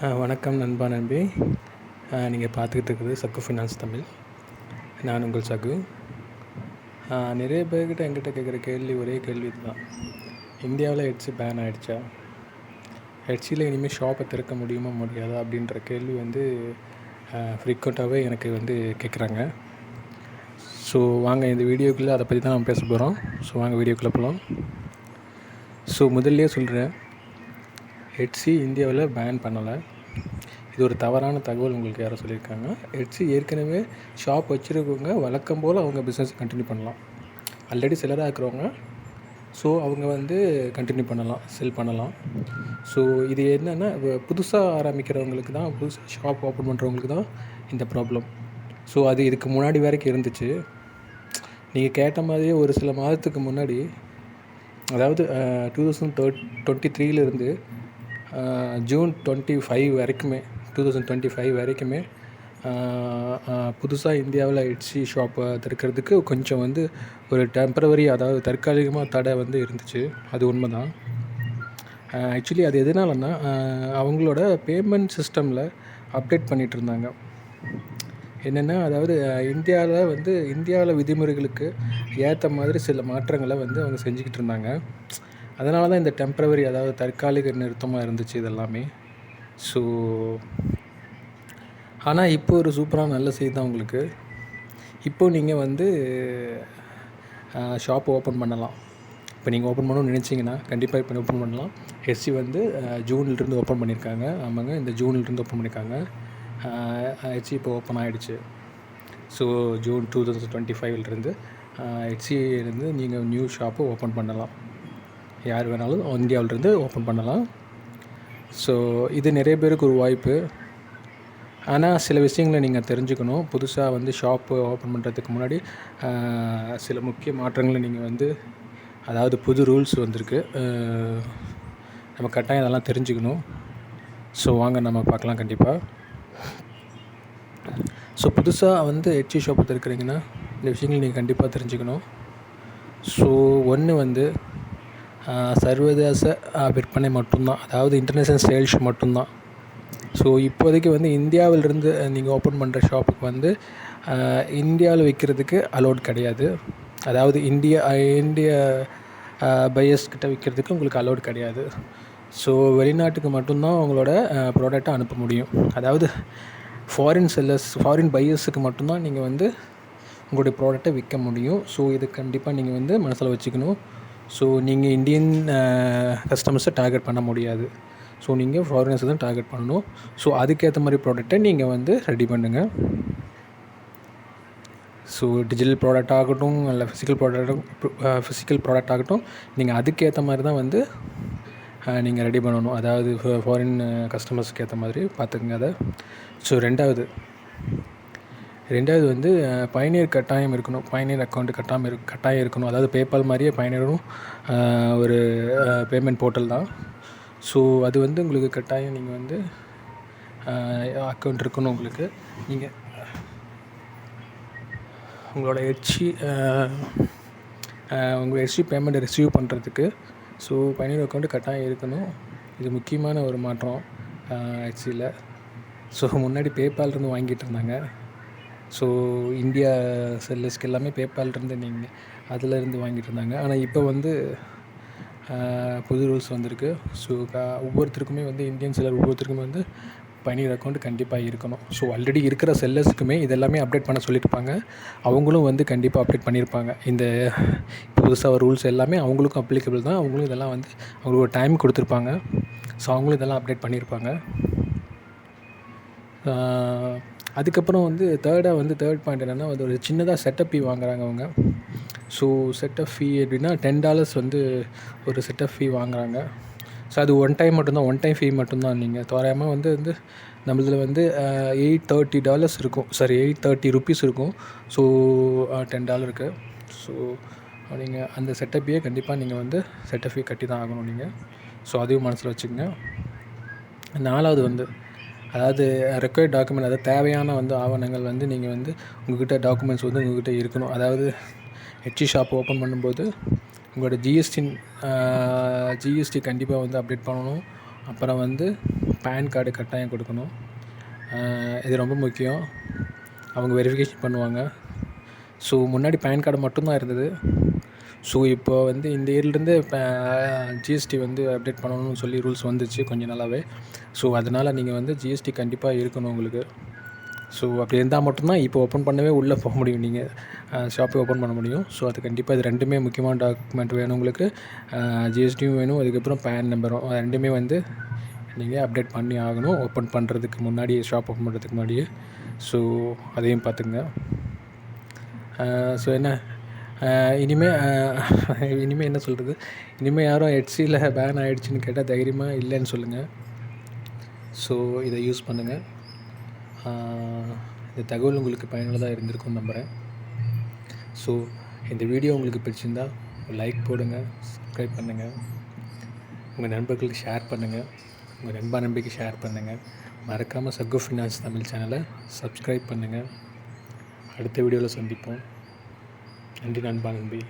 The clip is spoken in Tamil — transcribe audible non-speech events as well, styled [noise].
வணக்கம் நண்பா நம்பி நீங்கள் பார்த்துக்கிட்டு இருக்கிறது சக்கு ஃபினான்ஸ் தமிழ். நான் உங்கள் சகு. நிறைய பேர்கிட்ட என்கிட்ட கேட்குற கேள்வி ஒரே கேள்வி இதுதான் இந்தியாவில் ஹெட்ஸு பேன் ஆகிடுச்சா ஹெட்ஸியில் இனிமேல் ஷாப்பை திறக்க முடியுமா முடியாதா அப்படின்ற கேள்வி வந்து ஃப்ரீக்வெண்ட்டாகவே எனக்கு வந்து கேட்குறாங்க ஸோ வாங்க இந்த வீடியோக்குள்ளே அதை பற்றி தான் நம்ம பேச போகிறோம் ஸோ வாங்க வீடியோக்குள்ளே போகலாம் ஸோ முதல்லையே சொல்கிறேன் ஹெட்ஸி இந்தியாவில் பேன் பண்ணலை. இது ஒரு தவறான தகவல் உங்களுக்கு யாரோ சொல்லியிருக்காங்க. ஹெட்ஸி ஏற்கனவே ஷாப் வச்சுருக்கவங்க வழக்கம் போல் அவங்க பிஸ்னஸ் கண்டினியூ பண்ணலாம். ஆல்ரெடி செல்லராக இருக்கிறவங்க ஸோ அவங்க வந்து கண்டினியூ பண்ணலாம் செல் பண்ணலாம். ஸோ இது என்னென்னா புதுசாக ஆரம்பிக்கிறவங்களுக்கு தான் புதுசாக ஷாப் ஓப்பன் பண்ணுறவங்களுக்கு தான் இந்த ப்ராப்ளம் ஸோ அது இதுக்கு முன்னாடி வரைக்கும் இருந்துச்சு. நீங்கள் கேட்ட மாதிரியே ஒரு சில மாதத்துக்கு முன்னாடி அதாவது டூ தௌசண்ட் தேர்ட் டுவெண்ட்டி த்ரீலேருந்து ஜூன் டுவெண்ட்டி ஃபைவ் வரைக்குமே டூ தௌசண்ட் டுவெண்ட்டி ஃபைவ் வரைக்குமே புதுசாக இந்தியாவில் ஹெட்ஸி ஷாப்பை திறக்கிறதுக்கு கொஞ்சம் வந்து ஒரு டெம்பரவரி அதாவது தற்காலிகமாக தடை வந்து இருந்துச்சு. அது உண்மை தான் ஆக்சுவலி அது எதனாலன்னா அவங்களோட பேமெண்ட் சிஸ்டமில் அப்டேட் பண்ணிகிட்டு இருந்தாங்க. என்னென்னா அதாவது இந்தியாவில் வந்து இந்தியாவில் விதிமுறைகளுக்கு ஏற்ற மாதிரி சில மாற்றங்களை வந்து அவங்க செஞ்சுக்கிட்டு இருந்தாங்க. அதனால தான் இந்த டெம்ப்ரவரி அதாவது தற்காலிக நிறுத்தமாக இருந்துச்சு இதெல்லாமே. ஸோ ஆனால் இப்போ ஒரு சூப்பரான நல்ல செய்தி தான் உங்களுக்கு. இப்போது நீங்கள் வந்து ஷாப் ஓப்பன் பண்ணலாம். இப்போ நீங்கள் ஓப்பன் பண்ணணும்னு நினச்சிங்கன்னா கண்டிப்பாக இப்போ ஓப்பன் பண்ணலாம். ஹெச்சி வந்து ஜூன்லேருந்து ஓப்பன் பண்ணியிருக்காங்க ஆமாங்க இந்த ஜூன்லேருந்து ஓப்பன் பண்ணியிருக்காங்க ஹெச்சி இப்போ ஓப்பன் ஆகிடுச்சு so June two thousand twenty ஃபைவ்லேருந்து ஹெச்சிலேருந்து நீங்கள் நியூ ஷாப்பை ஓப்பன் பண்ணலாம். யார் வேணாலும் இந்தியாவிலேருந்து ஓப்பன் பண்ணலாம். ஸோ இது நிறைய பேருக்கு ஒரு வாய்ப்பு. ஆனால் சில விஷயங்களை நீங்கள் தெரிஞ்சுக்கணும். புதுசாக வந்து ஷாப்பு ஓப்பன் பண்ணுறதுக்கு முன்னாடி சில முக்கிய மாற்றங்களை நீங்கள் வந்து அதாவது புது ரூல்ஸ் வந்திருக்கு. நம்ம கட்டாயம் இதெல்லாம் தெரிஞ்சுக்கணும். ஸோ வாங்க நம்ம பார்க்கலாம் கண்டிப்பாக ஸோ புதுசாக வந்து ஹெச்சி ஷாப்பு திறக்கிறீங்கன்னா இந்த விஷயங்கள் நீங்கள் கண்டிப்பாக தெரிஞ்சுக்கணும். ஸோ ஒன்று வந்து சர்வதேச விற்பனை மட்டும்தான். அதாவது இன்டர்நேஷ்னல் சேல்ஸ் மட்டும்தான். ஸோ இப்போதைக்கு வந்து இந்தியாவிலிருந்து நீங்கள் ஓப்பன் பண்ணுற ஷாப்புக்கு வந்து இந்தியாவில் விற்கிறதுக்கு அலோட் கிடையாது. அதாவது இந்தியா இந்திய பையர்ஸ் கிட்டே விற்கிறதுக்கு உங்களுக்கு அலோட் கிடையாது. ஸோ வெளிநாட்டுக்கு மட்டும்தான் உங்களோட ப்ராடக்டை அனுப்ப முடியும். அதாவது ஃபாரின் செல்லர்ஸ் ஃபாரின் பையர்ஸுக்கு மட்டும்தான் நீங்கள் வந்து உங்களுடைய ப்ராடக்டை விற்க முடியும். ஸோ இது கண்டிப்பாக நீங்கள் வந்து மனசில் வச்சுக்கணும். ஸோ நீங்கள் இந்தியன் கஸ்டமர்ஸை டார்கெட் பண்ண முடியாது. ஸோ நீங்கள் ஃபாரினர்ஸை தான் டார்கெட் பண்ணணும். ஸோ அதுக்கேற்ற மாதிரி ப்ராடக்டை நீங்கள் வந்து ரெடி பண்ணுங்கள் ஸோ டிஜிட்டல் ப்ராடக்ட் ஆகட்டும் இல்லை ஃபிசிக்கல் ப்ராடக்ட்டும் ஃபிசிக்கல் ப்ராடக்ட் ஆகட்டும் நீங்கள் அதுக்கேற்ற மாதிரி தான் வந்து uh, நீங்கள் ரெடி பண்ணணும். அதாவது ஃபாரின் கஸ்டமர்ஸ்க்கு ஏற்ற மாதிரி பார்த்துக்குங்க அதை. ஸோ ரெண்டாவது ரெண்டாவது வந்து பயணியர் கட்டாயம் இருக்கணும். பயணியர் அக்கௌண்ட் கட்டாமல் இரு கட்டாயம் இருக்கணும். அதாவது பேபால் மாதிரியே பயணியரும் ஒரு பேமெண்ட் போர்ட்டல் தான். ஸோ அது வந்து உங்களுக்கு கட்டாயம் நீங்கள் வந்து அக்கௌண்ட் இருக்கணும் உங்களுக்கு. நீங்கள் உங்களோட ஹெச்சி உங்களோட ஹெச்சி பேமெண்ட்டை ரிசீவ் பண்ணுறதுக்கு ஸோ பயணியர் அக்கௌண்ட்டு கட்டாயம் இருக்கணும். இது முக்கியமான ஒரு மாற்றம் ஹெச்சியில் ஸோ முன்னாடி பேபால்லேருந்து வாங்கிட்டு இருந்தாங்க. ஸோ இந்தியா செல்லர்ஸ்க்கு எல்லாமே பேபால்லேருந்து நீங்கள் அதுலேருந்து வாங்கிட்டு இருந்தாங்க. ஆனால் இப்போ வந்து புது ரூல்ஸ் வந்திருக்கு. ஸோ ஒவ்வொருத்தருக்குமே வந்து இந்தியன் செல்லர் ஒவ்வொருத்தருக்குமே வந்து பயணியர் அக்கௌண்ட் கண்டிப்பாக இருக்கணும். ஸோ ஆல்ரெடி இருக்கிற செல்லர்ஸுக்குமே இதெல்லாமே அப்டேட் பண்ண சொல்லியிருப்பாங்க அவங்களும் வந்து கண்டிப்பாக அப்டேட் பண்ணியிருப்பாங்க இந்த புதுசாக ரூல்ஸ் எல்லாமே அவங்களுக்கும் அப்ளிகபிள் தான். அவங்களும் இதெல்லாம் வந்து அவங்களுக்கு ஒரு டைம் கொடுத்துருப்பாங்க. ஸோ அவங்களும் இதெல்லாம் அப்டேட் பண்ணியிருப்பாங்க அதுக்கப்புறம் வந்து தேர்டாக வந்து தேர்ட் பாயிண்ட் என்னென்னா வந்து ஒரு சின்னதாக செட்டப் ஃபீ வாங்குறாங்க அவங்க. ஸோ செட்டப் ஃபீ எப்படின்னா டென் டாலர்ஸ் வந்து ஒரு செட்டப் ஃபீ வாங்குறாங்க. ஸோ அது ஒன் டைம் மட்டும்தான் ஒன் டைம் ஃபீ மட்டும்தான் நீங்கள் தோராயமாக வந்து வந்து நம்மளதில் வந்து எயிட் தேர்ட்டி டாலர்ஸ் இருக்கும். சாரி எயிட் தேர்ட்டி ருப்பீஸ் இருக்கும். ஸோ டென் டாலருக்கு ஸோ நீங்கள் அந்த செட்டப்பையே கண்டிப்பாக நீங்கள் வந்து செட்டப் ஃபீ கட்டி தான் ஆகணும் நீங்கள் ஸோ அதையும் மனசில் வச்சுக்கோங்க. நாலாவது வந்து அதாவது ரெக்கொயர்ட் டாக்குமெண்ட் அதாவது தேவையான வந்து ஆவணங்கள் வந்து நீங்கள் வந்து உங்கள்கிட்ட டாக்குமெண்ட்ஸ் வந்து உங்கள்கிட்ட இருக்கணும். அதாவது ஹெச்சி ஷாப் ஓப்பன் பண்ணும்போது உங்களோட ஜிஎஸ்டி ஜிஎஸ்டி கண்டிப்பாக வந்து அப்டேட் பண்ணணும். அப்புறம் வந்து பேன் கார்டு கட்டாயம் கொடுக்கணும். இது ரொம்ப முக்கியம். அவங்க வெரிஃபிகேஷன் பண்ணுவாங்க. ஸோ முன்னாடி பேன் கார்டு மட்டும்தான் இருந்தது. ஸோ இப்போ வந்து இந்த இயர்லேருந்து ஜிஎஸ்டி வந்து அப்டேட் பண்ணணும்னு சொல்லி ரூல்ஸ் வந்துச்சு கொஞ்சம் நாளாகவே ஸோ அதனால் நீங்கள் வந்து ஜிஎஸ்டி கண்டிப்பாக இருக்கணும் உங்களுக்கு. ஸோ அப்படி இருந்தால் மட்டும்தான் இப்போ ஓப்பன் பண்ணவே உள்ளே போக முடியும். நீங்கள் ஷாப்பை ஓப்பன் பண்ண முடியும். ஸோ அது கண்டிப்பாக இது ரெண்டுமே முக்கியமான டாக்குமெண்ட் வேணும் உங்களுக்கு. ஜிஎஸ்டியும் வேணும். அதுக்கப்புறம் பேன் நம்பரும் ரெண்டுமே வந்து நீங்கள் அப்டேட் பண்ணி ஆகணும். ஓப்பன் பண்ணுறதுக்கு முன்னாடி ஷாப் ஓப்பன் பண்ணுறதுக்கு முன்னாடியே. ஸோ அதையும் பார்த்துங்க ஸோ என்ன? இனிமேல் இனிமேல் [laughs] என்ன சொல்கிறது இனிமேல் யாரும் ஹெட்சியில் பேன் ஆகிடுச்சின்னு கேட்டால் தைரியமாக இல்லைன்னு சொல்லுங்கள் ஸோ இதை யூஸ் பண்ணுங்கள் இந்த தகவல் உங்களுக்கு பயனுள்ளதாக இருந்திருக்கும்னு நம்புகிறேன் ஸோ இந்த வீடியோ உங்களுக்கு பிடிச்சிருந்தா லைக் போடுங்க சப்ஸ்கிரைப் பண்ணுங்கள் உங்கள் நண்பர்களுக்கு ஷேர் பண்ணுங்கள் உங்கள் நண்பா நம்பிக்கை ஷேர் பண்ணுங்கள் மறக்காமல் சக்கு ஃபினான்ஸ் தமிழ் சேனலை சப்ஸ்கிரைப் பண்ணுங்கள் அடுத்த வீடியோவில் சந்திப்போம். நன்றி நண்பா நம்பி